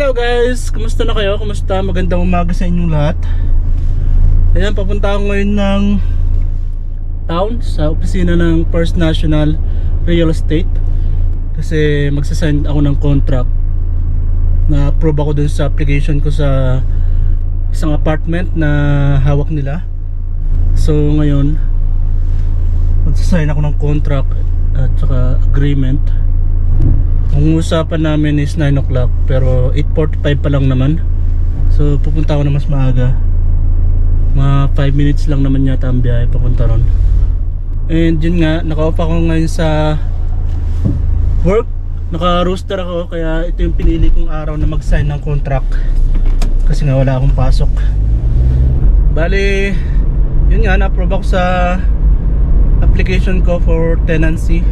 Hello guys! Kumusta na kayo? Kumusta? Magandang umaga sa inyong lahat. Ayan, papunta ako ngayon ng town sa opisina ng First National Real Estate kasi magsasign ako ng contract na approve ako dun sa application ko sa isang apartment na hawak nila so ngayon magsasign ako ng contract at saka agreement ang usapan namin is 9 o'clock pero 8.45 pa lang naman. So pupunta ako na mas maaga. Mga 5 minutes lang naman yata ang biyahe papunta ron. And yun nga naka-off ako ngayon sa work. Naka-rooster ako kaya ito yung pinili kong araw na mag-sign ng contract. Kasi nga wala akong pasok. Bali yun nga na-approve ako sa application ko for tenancy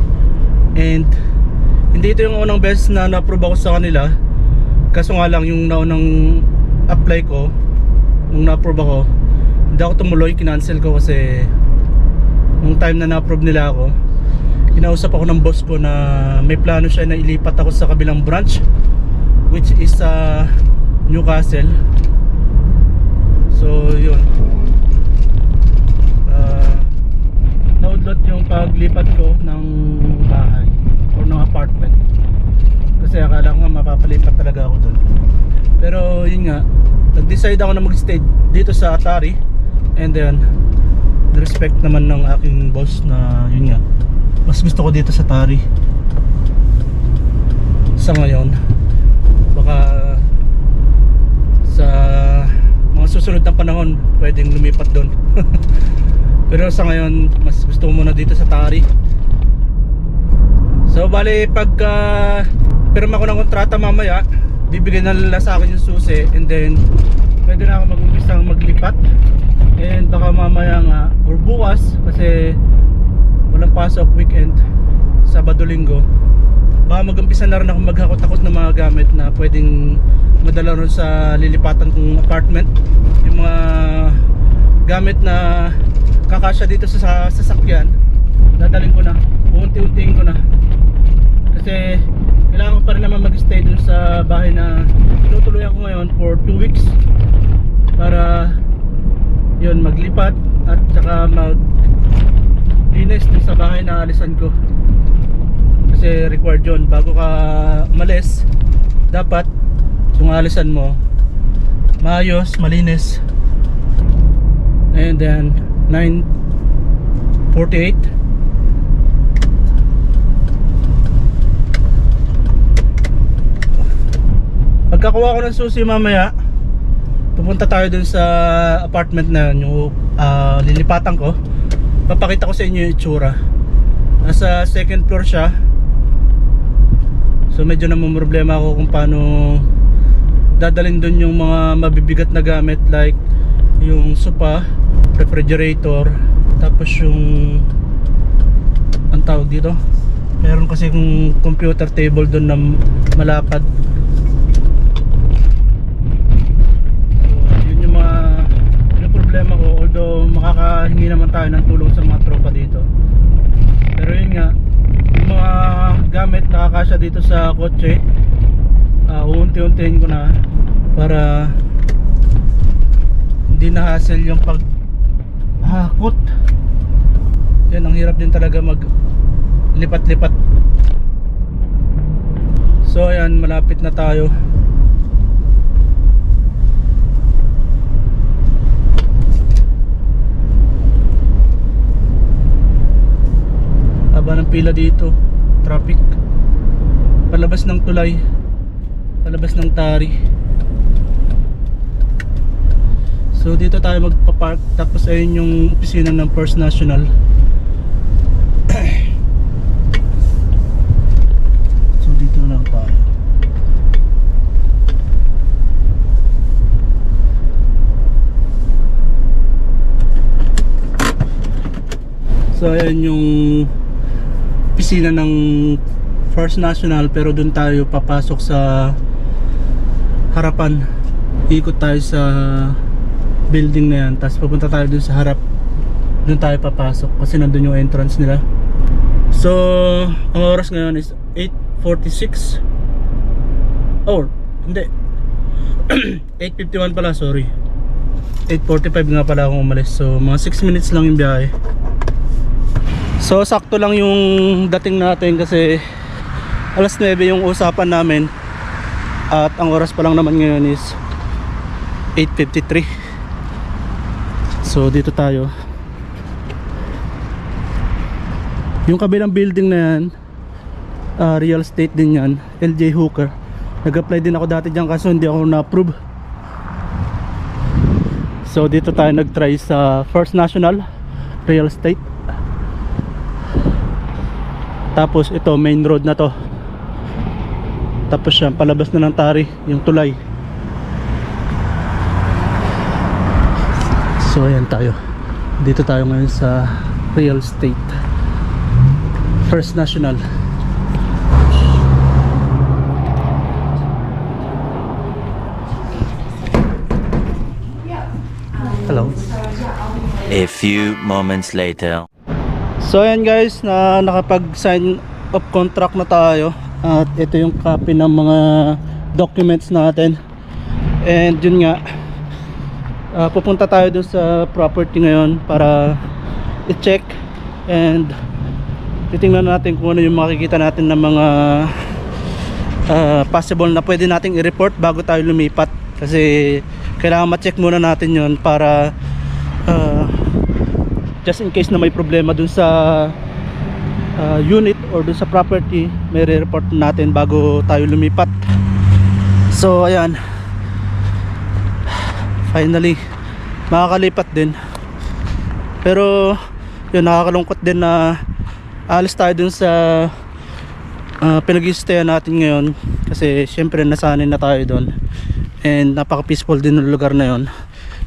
and hindi ito yung unang beses na na-approve ako sa kanila. Kaso nga lang yung naunang apply ko nung na-approve ako hindi ako tumuloy kinancel ko kasi nung time na na-approve nila ako kinausap ako ng boss ko na may plano siya na ilipat ako sa kabilang branch which is sa Newcastle. So yun. Uh, naudlot yung paglipat ko ng apartment. Kasi akala ko nga mapapalipat talaga ako doon pero yun nga nag-decide ako na mag-stay dito sa Atari. And then respect naman ng aking boss na yun nga mas gusto ko dito sa Atari. Sa ngayon baka sa mga susunod na panahon pwedeng lumipat doon pero sa ngayon mas gusto ko muna dito sa Tari so bali pagka pirma ko ng kontrata mamaya bibigyan na nila sa akin yung susi and then pwede na ako mag-umpisang maglipat. And baka mamaya nga or bukas kasi walang pasok weekend Sabado Linggo baka mag-umpisa na rin ako maghakot-hakot ng mga gamit na pwedeng madala ron sa lilipatan kong apartment. Yung mga gamit na kakasya dito sa sasakyan dadaling ko na unti-untiin ko na kasi kailangan ko pa rin naman mag-stay dun sa bahay na tinutuloy ako ngayon for 2 weeks para yun maglipat at saka mag linis dun sa bahay na alisan ko. Kasi required yun. Bago ka malis dapat kung alisan mo maayos, malinis. And then 9.48 pagkakuha ko ng susi mamaya. Pupunta tayo dun sa apartment na yun yung ah, lilipatan ko. Papakita ko sa inyo yung itsura. Nasa second floor siya. So medyo namumroblema ako kung paano dadalhin dun yung mga mabibigat na gamit like yung sopa refrigerator tapos yung ang tawag dito? Meron kasi kung computer table dun na malapad so yun yung mga yun yung problema ko although makakahingi naman tayo ng tulong sa mga tropa dito. Pero yun nga yung mga gamit nakakasya dito sa kotse uh, uunti-untiin ko na para hindi na hassle yung pag hakot. Yan ang hirap din talaga mag lipat-lipat. So ayan malapit na tayo haba ng pila dito. Traffic. Palabas ng tulay. Palabas ng tari. So dito tayo magpa-park. Tapos ayun yung opisina ng First National. So dito lang tayo. So ayan yung opisina ng First National pero doon tayo papasok sa harapan. Ikot tayo sa building na yan tapos papunta tayo dun sa harap. Dun tayo papasok kasi nandun yung entrance nila. So ang oras ngayon is 8.46 or hindi. 8.51 pala, sorry. 8.45 nga pala akong umalis. So mga 6 minutes lang yung biyahe So sakto lang yung dating natin kasi alas 9 yung usapan namin. At ang oras pa lang naman ngayon is 8.53 So dito tayo. Yung kabilang building na yan ah, Real estate din yan LJ Hooker. Nag-apply din ako dati dyan kaso hindi ako na-approve. So dito tayo nag-try sa First National Real Estate Tapos ito main road na to. Tapos yan palabas na ng tari Yung tulay. So ayan tayo. Dito tayo ngayon sa Real Estate. First National. Hello. A few moments later. So ayan guys, na nakapag-sign of contract na tayo. At ito yung copy ng mga documents natin. And yun nga, ah, pupunta tayo dun sa property ngayon para i-check. And titingnan natin kung ano yung makikita natin ng mga ah, possible na pwede nating i-report bago tayo lumipat. Kasi kailangan ma-check muna natin yon para just in case na may problema dun sa uh, unit or dun sa property may re-report natin bago tayo lumipat. So ayan. Finally makakalipat din. Pero yun nakakalungkot din na alis tayo dun sa uh, pinag natin ngayon. Kasi syempre nasanay na tayo doon and napaka peaceful din ng lugar na yon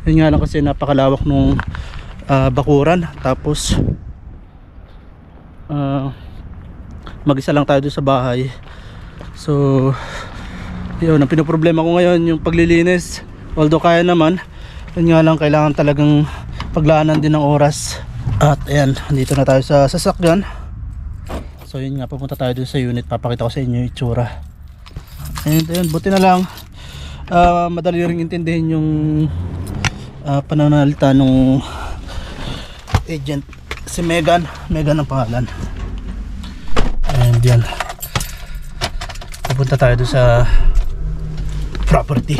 yun nga lang kasi napakalawak nung ah, bakuran. Tapos ah, mag-isa lang tayo doon sa bahay. So yun ang pinoproblema ko ngayon yung paglilinis. Although kaya naman yun nga lang kailangan talagang paglaanan din ng oras. At ayan dito na tayo sa sasakyan. So yun nga pupunta tayo doon sa unit. Papakita ko sa inyo yung itsura. And ayun buti na lang ah, madali ring intindihin yung ah, pananalita nung agent si Megan. Megan ang pangalan. And yan. Pupunta tayo sa property.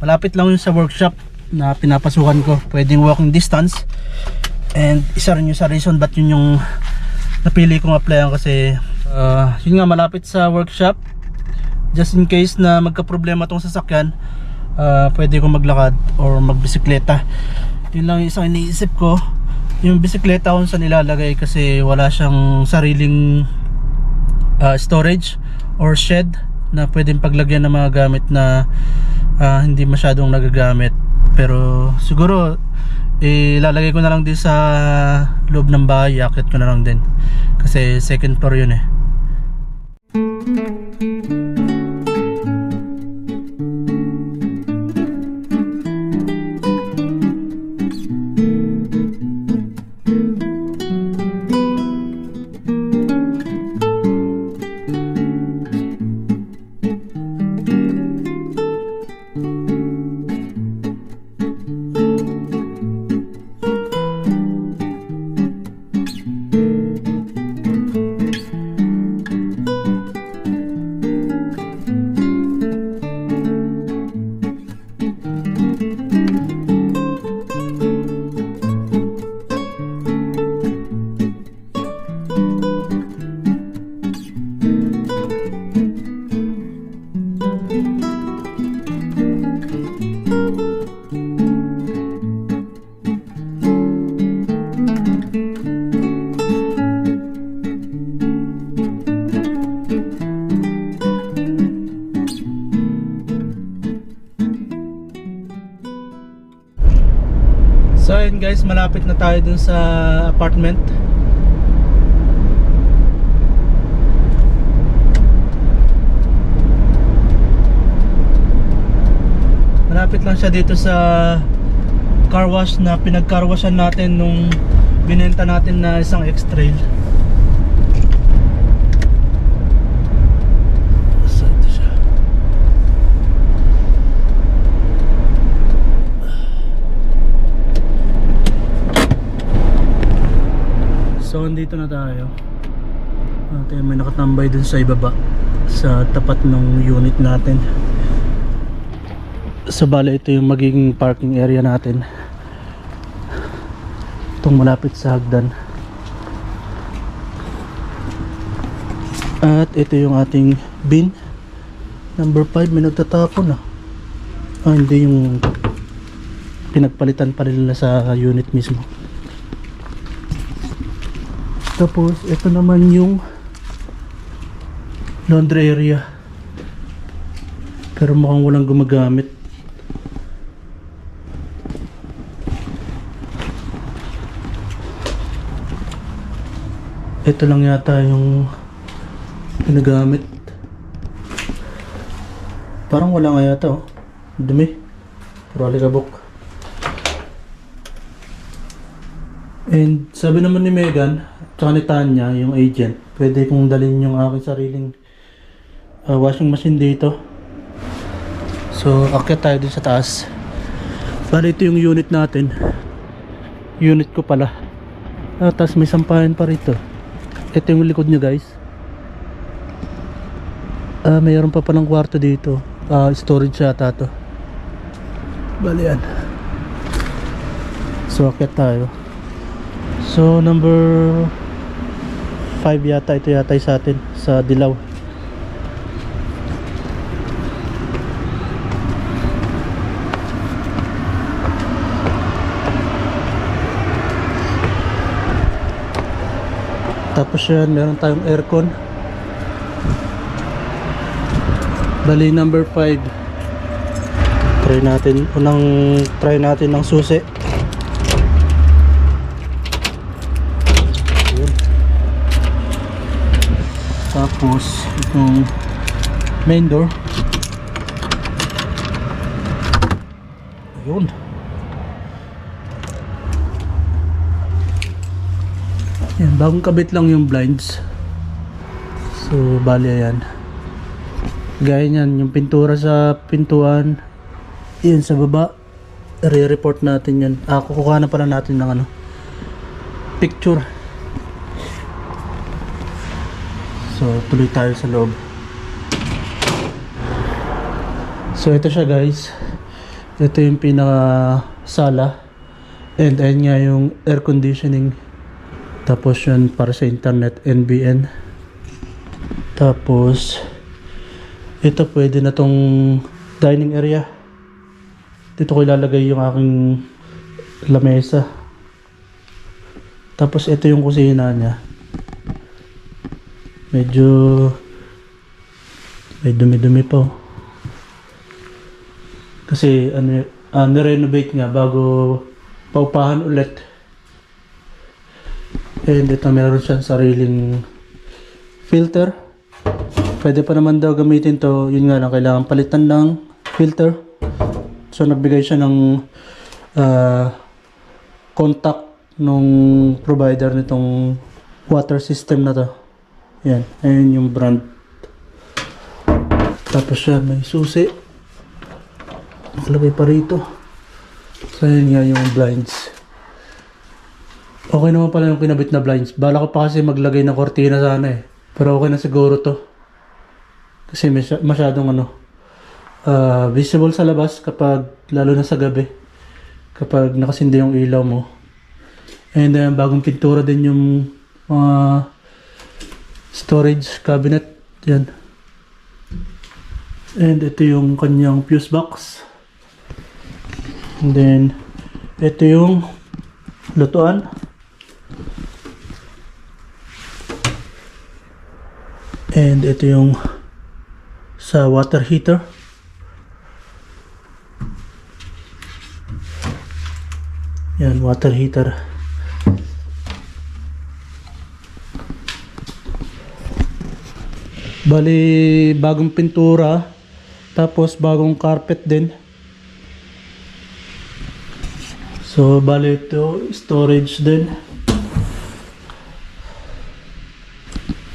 Malapit lang yun sa workshop na pinapasukan ko. Pwedeng walking distance. And isa rin yung sa reason ba't yun yung napili kong applyan kasi ah, yun nga malapit sa workshop. Just in case na magka problema tong sasakyan ah, pwede kong maglakad or magbisikleta yun lang yung isang iniisip ko. Yung bisikleta kung saan nilalagay kasi wala siyang sariling ah, storage or shed na pwedeng paglagyan ng mga gamit na ah, hindi masyadong nagagamit. Pero siguro ilalagay ko na lang din sa loob ng bahay yakit ko na lang din. Kasi second floor yun eh guys, malapit na tayo dun sa apartment. Malapit lang siya dito sa car wash na pinag-car washan natin nung binenta natin na isang X-Trail. Saan to siya? Nandito na tayo. At may nakatambay dun sa ibaba sa tapat ng unit natin. So bale ito yung magiging parking area natin. Itong malapit sa hagdan. At ito yung ating bin. Number 5 may nagtatapon ah. Ah hindi yung pinagpalitan pa nila sa unit mismo. Tapos, ito naman yung laundry area. Pero mukhang walang gumagamit. Ito lang yata yung ginagamit. Parang wala nga yata oh. Dumi. Puro alikabok. And sabi naman ni Megan, tsaka ni Tanya, yung agent, pwede kong dalhin yung aking sariling uh, washing machine dito. So, akyat tayo dun sa taas. Bali, ito yung unit natin. Unit ko pala. Ah, tapos may sampahan pa rito. Ito yung likod nyo guys. Ah, mayroon pa palang kwarto dito. Ah, storage yata to. Bali yan. So, akyat tayo. So number 5 yata ito yata sa atin sa Dilaw. Tapos yan, meron tayong aircon. Bali number 5. Try natin, unang try natin ng susi. Yun. Tapos, itong main door. Ayun. Yan, bagong kabit lang yung blinds. So, bali yan. Gaya niyan, yung pintura sa pintuan, yun sa baba, re-report natin yan. Ah, kukuha na pala natin ng ano, picture. So, tuloy tayo sa loob. So, ito siya guys. Ito yung pinaka sala. And ayun nga yung air conditioning. Tapos yun para sa internet, NBN. Tapos, ito pwede na tong dining area. Dito ko ilalagay yung aking lamesa. Tapos ito yung kusina niya. Medyo may dumi-dumi pa. Kasi ano, uh, renovate nga bago paupahan ulit. And ito meron siyang sariling filter. Pwede pa naman daw gamitin to. Yun nga lang, kailangan palitan ng filter. So nagbigay siya ng ah, contact nung provider nitong water system na to. Yan, ayun yung brand. Tapos siya may susi. Nakalagay pa rito. So yun nga yung blinds. Okay naman pala yung kinabit na blinds. Bala ko pa kasi maglagay ng kortina sana eh. Pero okay na siguro to. Kasi masy- masyadong ano, ah, visible sa labas kapag, lalo na sa gabi. Kapag nakasindi yung ilaw mo. And then, bagong pintura din yung mga storage cabinet. Yan. And ito yung kanyang fuse box. And then, ito yung lutuan. And ito yung sa water heater. Yan, water heater. Bali, bagong pintura. Tapos, bagong carpet din. So, bali ito, storage din.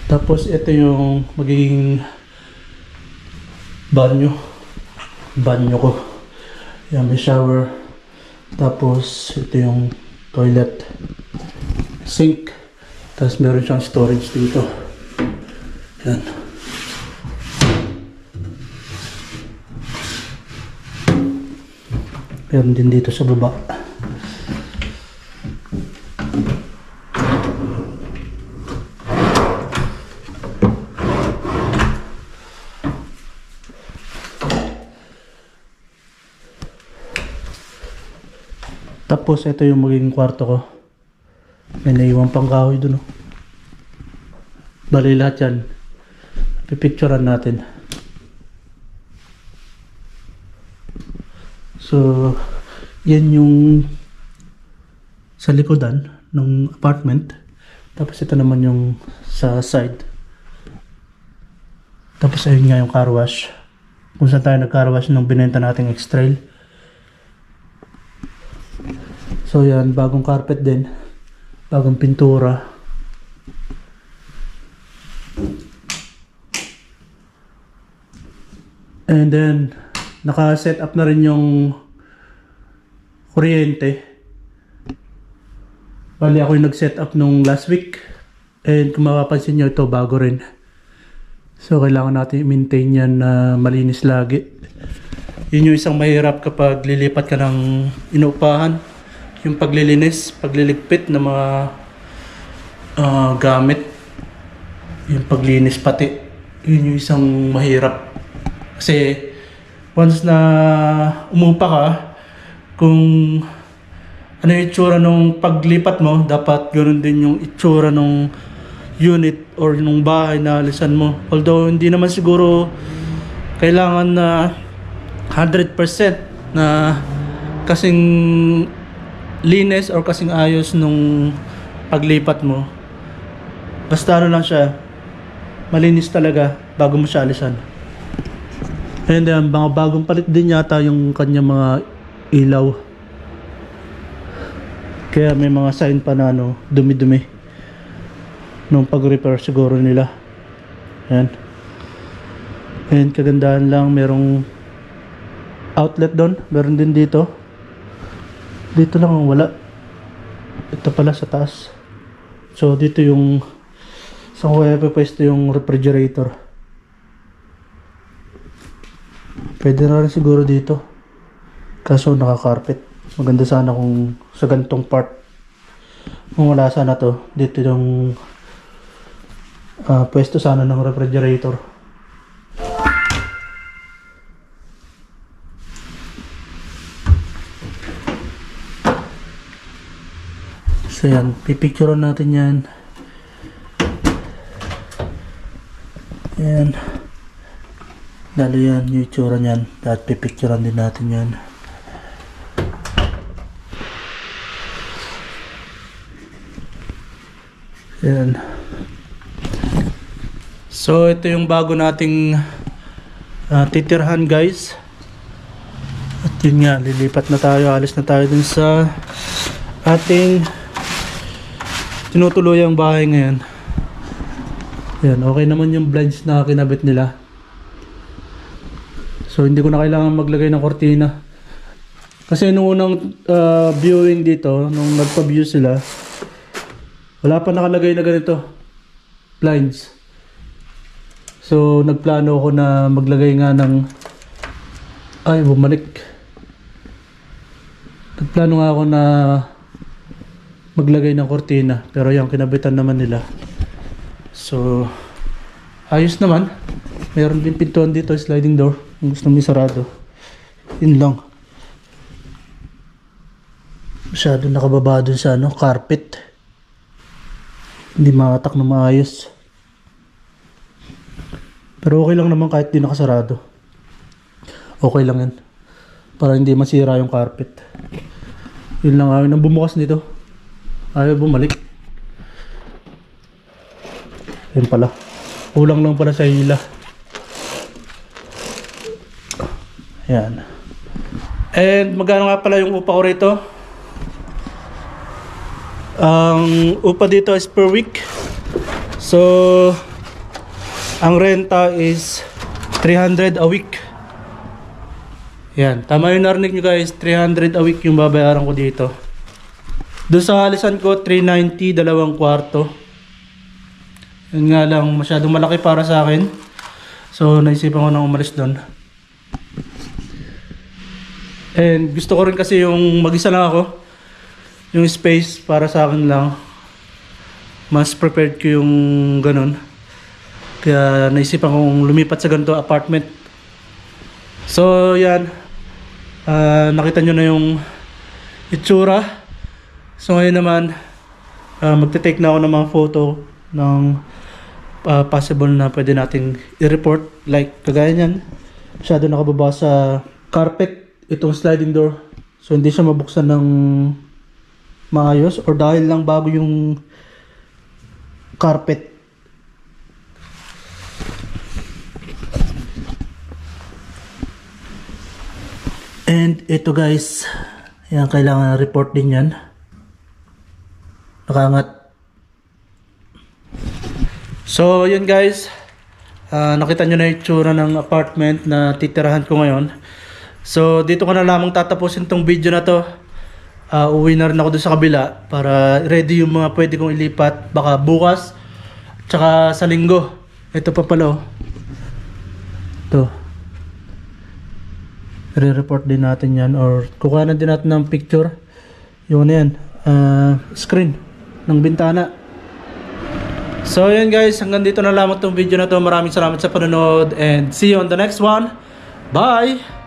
Tapos, ito yung magiging banyo. Banyo ko. Yan, may shower. Tapos, ito yung toilet. Sink. Tapos meron siyang storage dito. Yan. Meron din dito sa baba. Tapos ito yung magiging kwarto ko. May naiwan pang kahoy dun. Oh. Bali lahat yan. Pipicturean natin. So, yan yung sa likodan ng apartment. Tapos ito naman yung sa side. Tapos ayun nga yung car wash. Kung saan tayo nag-car wash nung binenta nating X-Trail. So yan, bagong carpet din. Bagong pintura. And then, naka-set up na rin yung kuryente. Bali ako yung nag-set up nung last week. And kung mapapansin nyo, ito bago rin. So, kailangan natin i-maintain yan na malinis lagi. Yun yung isang mahirap kapag lilipat ka ng inuupahan. Yung paglilinis, pagliligpit ng mga ah, gamit. Yung paglinis pati. Yun yung isang mahirap. Kasi once na umupa ka, kung ano yung itsura nung paglipat mo, dapat ganoon din yung itsura nung unit or nung bahay na alisan mo. Although hindi naman siguro kailangan na 100% na kasing linis or kasing ayos nung paglipat mo. Basta ano lang siya, malinis talaga bago mo siya alisan. And then, mga bagong palit din yata yung kanya mga ilaw. Kaya may mga sign pa na ano, dumi-dumi. Nung pag-repair siguro nila. Ayan. And kagandahan lang, merong outlet doon. Meron din dito. Dito lang ang wala. Ito pala sa taas. So, dito yung sa kuya pwesto yung refrigerator. Pwede na rin siguro dito. Kaso naka-carpet. Maganda sana kung sa gantong part. Kung wala sana to, dito yung ah, pwesto sana ng refrigerator. So yan, pipicturean natin yan. Yan. Lalo yan, yung itsura niyan. At pipicturean din natin yan. Yan. So, ito yung bago nating ah, titirhan guys. At yun nga, lilipat na tayo. Alis na tayo dun sa ating tinutuluyang bahay ngayon. Yan, okay naman yung blinds na kinabit nila. So hindi ko na kailangan maglagay ng kortina. Kasi nung unang uh, viewing dito, nung nagpa-view sila, wala pa nakalagay na ganito. Blinds. So nagplano ako na maglagay nga ng ay bumalik. Nagplano nga ako na maglagay ng kortina pero yung kinabitan naman nila. So ayos naman. Meron din pintuan dito, sliding door. Gusto mo sarado. Yun lang. Masyado nakababa dun sa ano, carpet. Hindi makatak na maayos. Pero okay lang naman kahit di nakasarado. Okay lang yan. Para hindi masira yung carpet. Yun lang ayaw nang bumukas nito. Ayaw bumalik. Yun pala. Kulang lang pala sa hila. Yan. And magkano nga pala yung upa ko rito? Ang upa dito is per week. So, ang renta is 300 a week. Yan. Tama yung narinig nyo guys. 300 a week yung babayaran ko dito. Doon sa halisan ko, 390, dalawang kwarto. Yun nga lang, masyadong malaki para sa akin. So, naisipan ko na umalis doon. And gusto ko rin kasi yung mag-isa lang ako. Yung space para sa akin lang. Mas prepared ko yung ganun. Kaya naisipan kong lumipat sa ganito apartment. So, yan. Ah, nakita nyo na yung itsura. So, ngayon naman, ah, magte-take na ako ng mga photo ng ah, possible na pwede nating i-report. Like, kagaya niyan. Masyado nakababa sa carpet itong sliding door. So, hindi siya mabuksan ng maayos or dahil lang bago yung carpet. And ito guys, yan kailangan report din yan. Nakangat. So yun guys, Ah, nakita nyo na yung tsura ng apartment na titirahan ko ngayon. So dito ko na lamang tatapusin tong video na to. Ah, uwi na rin ako doon sa kabila para ready yung mga pwede kong ilipat. Baka bukas, tsaka sa linggo. Ito pa pala oh. Ito. Re-report din natin yan or kukuhanan din natin ng picture. Yung ano yan, ah, screen ng bintana. So yun guys, hanggang dito na lamang tong video na to. Maraming salamat sa panonood and see you on the next one. Bye!